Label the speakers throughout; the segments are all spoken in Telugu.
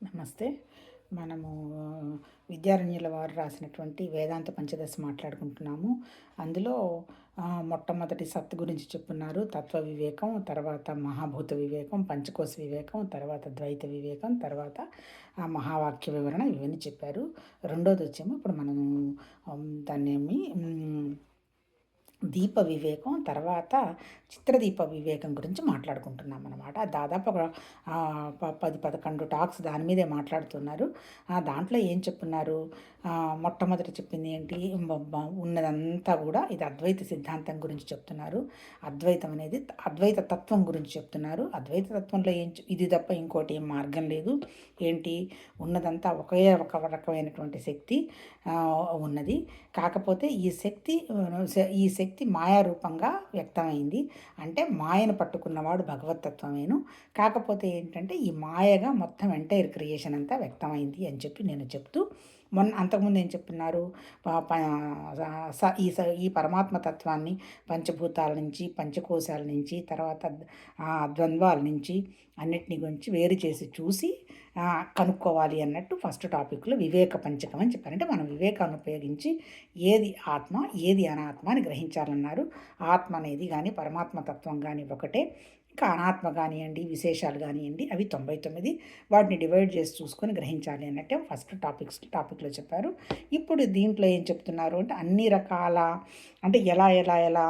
Speaker 1: నమస్తే. మనము విద్యారణ్యుల వారు రాసినటువంటి వేదాంత పంచదశ మాట్లాడుకుంటున్నాము. అందులో మొట్టమొదటి సత్తు గురించి చెప్పున్నారు. తత్వ వివేకం తర్వాత మహాభూత వివేకం పంచకోశ వివేకం తర్వాత ద్వైత వివేకం తర్వాత ఆ మహావాక్య వివరణ ఇవన్నీ చెప్పారు. రెండోది వచ్చేమో ఇప్పుడు మనము దాన్ని దీప వివేకం తర్వాత చిత్రదీప వివేకం గురించి మాట్లాడుకుంటున్నాం అనమాట దాదాపు ఒక పది పదకొండు టాక్స్ దాని మీదే మాట్లాడుతున్నారు. దాంట్లో ఏం చెప్పున్నారు? మొట్టమొదటి చెప్పింది ఏంటి? ఉన్నదంతా కూడా ఇది అద్వైత సిద్ధాంతం గురించి చెప్తున్నారు. అద్వైతం అనేది అద్వైత తత్వం గురించి చెప్తున్నారు. అద్వైత తత్వంలో ఏం ఇది తప్ప ఇంకోటి ఏం మార్గం లేదు. ఏంటి? ఉన్నదంతా ఒకే ఒక రకమైనటువంటి శక్తి ఉన్నది. కాకపోతే ఈ శక్తి ఈ శక్తి మాయారూపంగా వ్యక్తమైంది. అంటే మాయను పట్టుకున్నవాడు భగవతత్వమేను. కాకపోతే ఏంటంటే ఈ మాయగా మొత్తం ఎంటైర్ క్రియేషన్ అంతా వ్యక్తమైంది అని చెప్పి నేను చెప్తూ మొన్న అంతకుముందు ఏం చెప్తున్నారు స- ఈ ఈ పరమాత్మ తత్వాన్ని పంచభూతాల నుంచి పంచకోశాల నుంచి తర్వాత ఆ, ద్వంద్వాల నుంచి అన్నిటిని గురించి వేరు చేసి చూసి కనుక్కోవాలి అన్నట్టు ఫస్ట్ టాపిక్లో వివేక పంచకం అని చెప్పారంటే మనం వివేకాన్ని ఉపయోగించి ఏది ఆత్మ ఏది అనాత్మ అని గ్రహించాలన్నారు. ఆత్మ అనేది కానీ పరమాత్మ తత్వం కానీ ఒకటే. ఇంకా అనాత్మ కానివ్వండి విశేషాలు కానివ్వండి అవి తొంభై తొమ్మిది. వాటిని డివైడ్ చేసి చూసుకొని గ్రహించాలి అన్నట్టే ఫస్ట్ టాపిక్స్ టాపిక్లో చెప్పారు. ఇప్పుడు దీంట్లో ఏం చెప్తున్నారు అంటే అన్ని రకాల అంటే ఎలా ఎలా ఎలా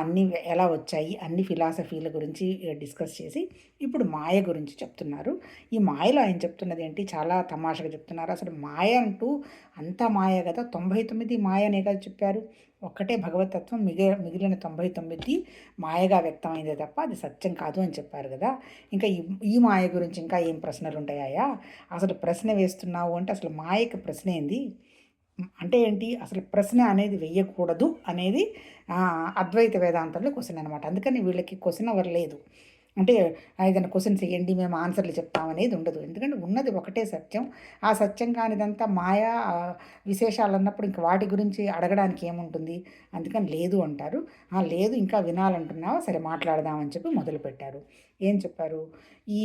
Speaker 1: అన్నీ ఎలా వచ్చాయి అన్ని ఫిలాసఫీల గురించి డిస్కస్ చేసి ఇప్పుడు మాయ గురించి చెప్తున్నారు. ఈ మాయలో ఆయన చెప్తున్నది ఏంటి? చాలా తమాషగా చెప్తున్నారు. అసలు మాయ అంటూ అంతా మాయ కదా తొంభై తొమ్మిది మాయనే కదా చెప్పారు. ఒక్కటే భగవతత్వం మిగి మిగిలిన తొంభై తొమ్మిది మాయగా వ్యక్తమైందే తప్ప అది సత్యం కాదు అని చెప్పారు కదా. ఇంకా ఈ ఈ మాయ గురించి ఇంకా ఏం ప్రశ్నలు ఉంటాయా? అసలు ప్రశ్న వేస్తున్నావు అంటే అసలు మాయకి ప్రశ్న ఏంది? అంటే ఏంటి? అసలు ప్రశ్న అనేది వేయకూడదు అనేది అద్వైత వేదాంతంలో క్వశ్చన్ అనమాట అందుకని వీళ్ళకి క్వశ్చన్ ఎవరు లేదు. అంటే ఏదైనా క్వశ్చన్ చేయండి మేము ఆన్సర్లు చెప్తామనేది ఉండదు. ఎందుకంటే ఉన్నది ఒకటే సత్యం. ఆ సత్యం కానిదంతా మాయా విశేషాలు అన్నప్పుడు ఇంకా వాటి గురించి అడగడానికి ఏముంటుంది? అందుకని లేదు అంటారు. "ఆ, లేదు ఇంకా వినాలంటున్నావా? సరే మాట్లాడదామని చెప్పి మొదలుపెట్టారు. ఏం చెప్పారు? ఈ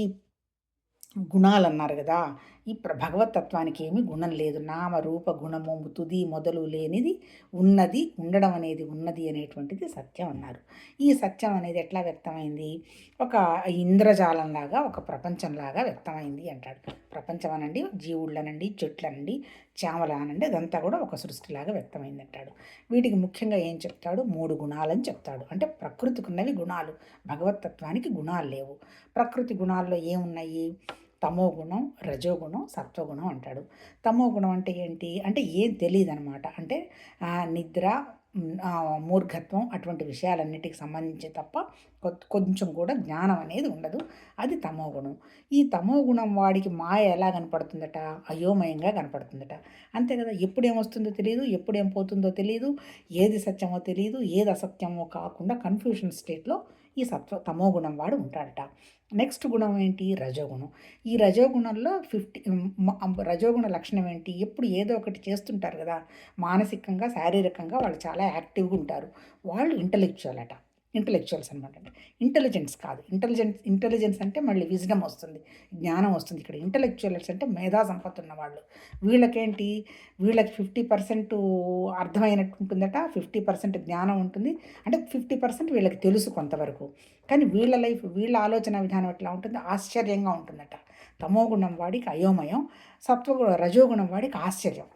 Speaker 1: గుణాలు అన్నారు కదా. ఈ ప్ర భగవతత్వానికి ఏమి గుణం లేదు. నామ రూప గుణము తుది మొదలు లేనిది ఉన్నది ఉండడం అనేది ఉన్నది అనేటువంటిది సత్యం అన్నారు. ఈ సత్యం అనేది ఎట్లా వ్యక్తమైంది? ఒక ఇంద్రజాలంలాగా ఒక ప్రపంచంలాగా వ్యక్తమైంది అంటాడు. ప్రపంచం అనండి జీవుళ్ళనండి చెట్లనండి అనండి అదంతా కూడా ఒక సృష్టిలాగా వ్యక్తమైంది అంటాడు. వీటికి ముఖ్యంగా ఏం చెప్తాడు? మూడు గుణాలని చెప్తాడు. అంటే ప్రకృతికి ఉన్నవి గుణాలు భగవతత్వానికి గుణాలు లేవు. ప్రకృతి గుణాల్లో ఏమున్నాయి? తమో గుణం రజోగుణం సత్వగుణం అంటాడు. తమో గుణం అంటే ఏంటి? అంటే ఏం తెలియదు అనమాట అంటే నిద్ర మూర్ఘత్వం అటువంటి విషయాలన్నిటికి సంబంధించి తప్ప కొంచెం కూడా జ్ఞానం అనేది ఉండదు. అది తమో గుణం. ఈ తమో గుణం వాడికి మాయ ఎలా కనపడుతుందట? అయోమయంగా కనపడుతుందట. అంతే కదా! ఎప్పుడేం వస్తుందో తెలియదు ఎప్పుడు ఏం పోతుందో తెలియదు ఏది సత్యమో తెలియదు ఏది అసత్యమో కాకుండా కన్ఫ్యూషన్ స్టేట్లో ఈ సత్వ తమో గుణం వాడు ఉంటాడట. నెక్స్ట్ గుణం ఏంటి? రజోగుణం. ఈ రజోగుణంలో ఫిఫ్టీ రజోగుణ లక్షణం ఏంటి? ఎప్పుడు ఏదో ఒకటి చేస్తుంటారు కదా! మానసికంగా శారీరకంగా వాళ్ళు చాలా యాక్టివ్గా ఉంటారు. వాళ్ళు ఇంటలెక్చువల్ అట. ఇంటలెక్చువల్స్ అనమాట అంటే. ఇంటెలిజెన్స్ కాదు. ఇంటెలిజెన్స్ ఇంటెలిజెన్స్ అంటే మళ్ళీ విజ్డమ్ వస్తుంది జ్ఞానం వస్తుంది. ఇక్కడ ఇంటలెక్చువల్స్ అంటే మేధా సంపత్తి ఉన్న వాళ్ళు వీళ్ళకేంటి? వీళ్ళకి ఫిఫ్టీ పర్సెంట్ అర్థమైనట్టు ఉంటుందట ఫిఫ్టీ పర్సెంట్ జ్ఞానం ఉంటుంది. అంటే ఫిఫ్టీ పర్సెంట్ వీళ్ళకి తెలుసు కొంతవరకు. కానీ వీళ్ళ లైఫ్ వీళ్ళ ఆలోచన విధానం ఎట్లా ఉంటుంది ఆశ్చర్యంగా ఉంటుందట. తమోగుణం వాడికి అయోమయం సత్వగుణ రజోగుణం వాడికి ఆశ్చర్యం.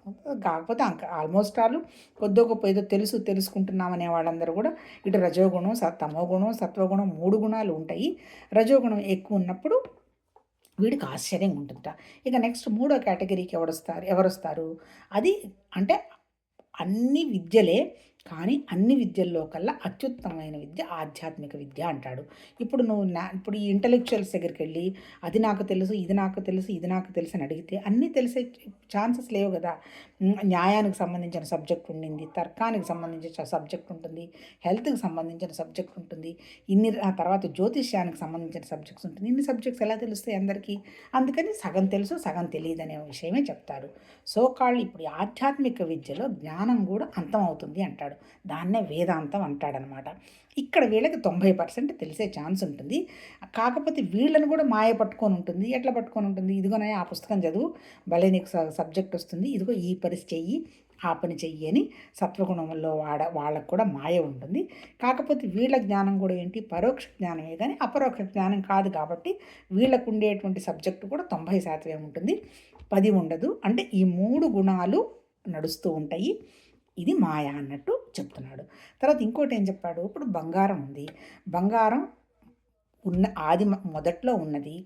Speaker 1: కాకపోతే అంక ఆల్మోస్ట్ వాళ్ళు కొద్దో గొప్ప ఏదో తెలుసు తెలుసుకుంటున్నామనే వాళ్ళందరూ కూడా ఇటు రజోగుణం స తమోగుణం సత్వగుణం మూడు గుణాలు ఉంటాయి. రజోగుణం ఎక్కువ ఉన్నప్పుడు వీడికి ఆశ్చర్యం ఉంటుంట. ఇక నెక్స్ట్ మూడో కేటగిరీకి ఎవడొస్తారు ఎవరొస్తారు? అది అంటే అన్ని విద్యలే కానీ అన్ని విద్యల్లో కల్లా అత్యుత్తమమైన విద్య ఆధ్యాత్మిక విద్య అంటాడు. ఇప్పుడు నువ్వు నా ఇప్పుడు ఈ ఇంటలెక్చువల్స్ దగ్గరికి వెళ్ళి అది నాకు తెలుసు ఇది నాకు తెలుసు ఇది నాకు తెలుసు అని అడిగితే అన్నీ తెలిసే ఛాన్సెస్ లేవు కదా. న్యాయానికి సంబంధించిన సబ్జెక్ట్ ఉండింది తర్కానికి సంబంధించిన సబ్జెక్ట్ ఉంటుంది హెల్త్కి సంబంధించిన సబ్జెక్ట్ ఉంటుంది ఇన్ని ఆ తర్వాత జ్యోతిష్యానికి సంబంధించిన సబ్జెక్ట్స్ ఉంటుంది ఇన్ని సబ్జెక్ట్స్ ఎలా తెలుస్తాయి అందరికీ? అందుకని సగం తెలుసు సగం తెలియదు అనే విషయమే చెప్తారు సో కాళ్ళు ఇప్పుడు ఆధ్యాత్మిక విద్యలో జ్ఞానం కూడా అంతం అవుతుంది అంటాడు. అంటాడు. దాన్నే వేదాంతం అంటాడనమాట. ఇక్కడ వీళ్ళకి తొంభై పర్సెంట్ తెలిసే ఛాన్స్ ఉంటుంది. కాకపోతే వీళ్ళని కూడా మాయ పట్టుకొని ఉంటుంది. ఎట్లా పట్టుకొని ఉంటుంది? ఇదిగోనే ఆ పుస్తకం చదువు. భలే నీకు సబ్జెక్ట్ వస్తుంది. ఇదిగో ఈ పరిస్థితి చెయ్యి ఆ పని చెయ్యి అని సత్వగుణంలో వాడ వాళ్ళకు కూడా మాయ ఉంటుంది. కాకపోతే వీళ్ళ జ్ఞానం కూడా ఏంటి? పరోక్ష జ్ఞానమే కానీ అపరోక్ష జ్ఞానం కాదు కాబట్టి వీళ్ళకు ఉండేటువంటి సబ్జెక్టు కూడా తొంభై శాతమే ఉంటుంది. పది ఉండదు. అంటే ఈ మూడు గుణాలు నడుస్తూ ఉంటాయి. ఇది మాయ అన్నట్టు. చెప్తున్నాడు. తర్వాత ఇంకోటి ఏం చెప్పాడు? ఇప్పుడు బంగారం ఉంది. బంగారం ఉన్న ఆది మొదట్లో ఉన్నది.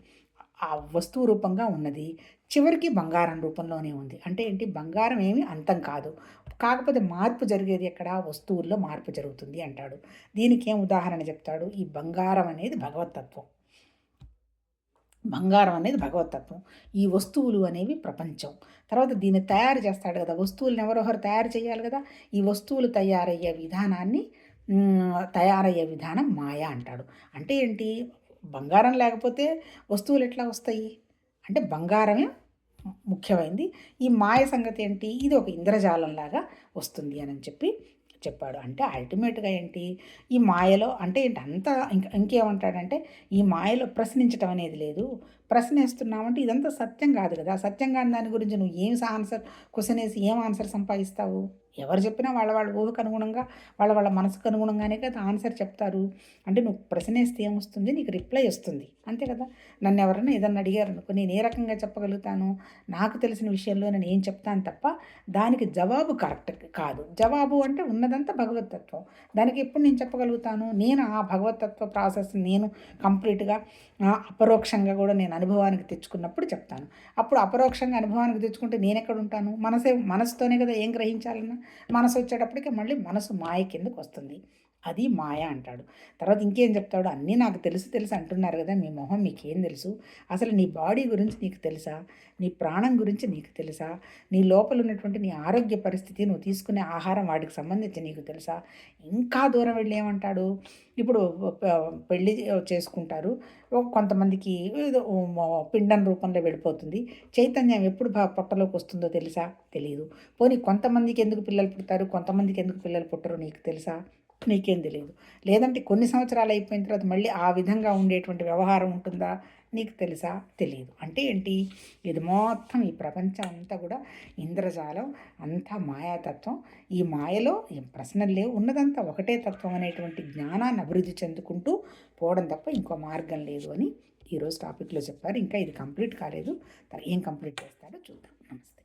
Speaker 1: ఆ వస్తువు రూపంగా ఉన్నది. చివరికి బంగారం రూపంలోనే ఉంది. అంటే ఏంటి? బంగారం ఏమి అంతం కాదు. కాకపోతే మార్పు జరిగేది ఎక్కడ? వస్తువుల్లో మార్పు జరుగుతుంది అంటాడు. దీనికి ఏం ఉదాహరణ చెప్తాడు? ఈ బంగారం అనేది భగవతత్వం. బంగారం అనేది భగవతత్వం. ఈ వస్తువులు అనేవి ప్రపంచం. తర్వాత దీన్ని తయారు చేస్తాడు కదా వస్తువులను ఎవరొకరు తయారు చేయాలి కదా ఈ వస్తువులు తయారయ్యే విధానాన్ని తయారయ్యే విధానం మాయ అంటాడు. అంటే ఏంటి? బంగారం లేకపోతే వస్తువులు ఎట్లా వస్తాయి? అంటే బంగారమే ముఖ్యమైంది. ఈ మాయ సంగతి ఏంటి? ఇది ఒక ఇంద్రజాలంలాగా వస్తుంది అని చెప్పి చెప్పాడు. అంటే అల్టిమేట్గా ఏంటి? ఈ మాయలో అంటే ఏంటి? అంత ఇంక ఇంకేమంటాడంటే ఈ మాయలో ప్రశ్నించటం అనేది లేదు. ప్రశ్నిస్తున్నామంటే ఇదంతా సత్యం కాదు కదా. సత్యం కాని దాని గురించి నువ్వు ఏం ఆన్సర్ క్వశ్చన్ వేసి ఏం ఆన్సర్ సంపాదిస్తావు? ఎవరు చెప్పినా వాళ్ళ వాళ్ళ ఊహకు అనుగుణంగా వాళ్ళ వాళ్ళ మనసుకు అనుగుణంగానే కదా ఆన్సర్ చెప్తారు. అంటే నువ్వు ప్రశ్న వేస్తే ఏమొస్తుంది? నీకు రిప్లై వస్తుంది. అంతే కదా? నన్ను ఎవరైనా ఏదన్నా అడిగారు అనుకో నేను ఏ రకంగా చెప్పగలుగుతాను? నాకు తెలిసిన విషయంలో నేను ఏం చెప్తాను తప్ప దానికి జవాబు కరెక్ట్ కాదు. జవాబు అంటే ఉన్నదంతా భగవతత్వం. దానికి ఎప్పుడు నేను చెప్పగలుగుతాను? నేను ఆ భగవతత్వ ప్రాసెస్ నేను కంప్లీట్గా అపరోక్షంగా కూడా నేను అనుభవానికి తెచ్చుకున్నప్పుడు చెప్తాను. అప్పుడు అపరోక్షంగా అనుభవానికి తెచ్చుకుంటే నేను ఎక్కడ ఉంటాను? మనసే మనసుతోనే కదా ఏం గ్రహించాలన్నా? మనసు వచ్చేటప్పటికి మళ్ళీ మనసు మాయ కిందకు వస్తుంది. అది మాయ అంటాడు. తర్వాత ఇంకేం చెప్తాడు? అన్నీ నాకు తెలుసు తెలుసు అంటున్నారు కదా మీ మొహం మీకేం తెలుసు? అసలు నీ బాడీ గురించి నీకు తెలుసా? నీ ప్రాణం గురించి నీకు తెలుసా? నీ లోపల ఉన్నటువంటి నీ ఆరోగ్య పరిస్థితి నువ్వు తీసుకునే ఆహారం వాటికి సంబంధించి నీకు తెలుసా? ఇంకా దూరం వెళ్ళి ఏమంటాడు? ఇప్పుడు పెళ్ళి చేసుకుంటారు. కొంతమందికి పిండం రూపంలో వెళ్ళిపోతుంది. చైతన్యం ఎప్పుడు పొట్టలోకి వస్తుందో తెలుసా? తెలియదు పోనీ కొంతమందికి ఎందుకు పిల్లలు పుడతారు? కొంతమందికి ఎందుకు పిల్లలు పుట్టరు నీకు తెలుసా? నీకేం తెలియదు లేదంటే కొన్ని సంవత్సరాలు అయిపోయిన తర్వాత మళ్ళీ ఆ విధంగా ఉండేటువంటి వ్యవహారం ఉంటుందా? నీకు తెలుసా? తెలియదు అంటే ఏంటి? ఇది మొత్తం ఈ ప్రపంచం అంతా కూడా ఇంద్రజాలం అంతా మాయాతత్వం. ఈ మాయలో ఏం ప్రశ్నలు లేవు. ఉన్నదంతా ఒకటే తత్వం అనేటువంటి జ్ఞానాన్ని అభివృద్ధి చెందుకుంటూ పోవడం తప్ప ఇంకో మార్గం లేదు అని ఈరోజు టాపిక్లో చెప్పారు. ఇంకా ఇది కంప్లీట్ కాలేదు. ఏం కంప్లీట్ చేస్తాడో చూద్దాం. నమస్తే.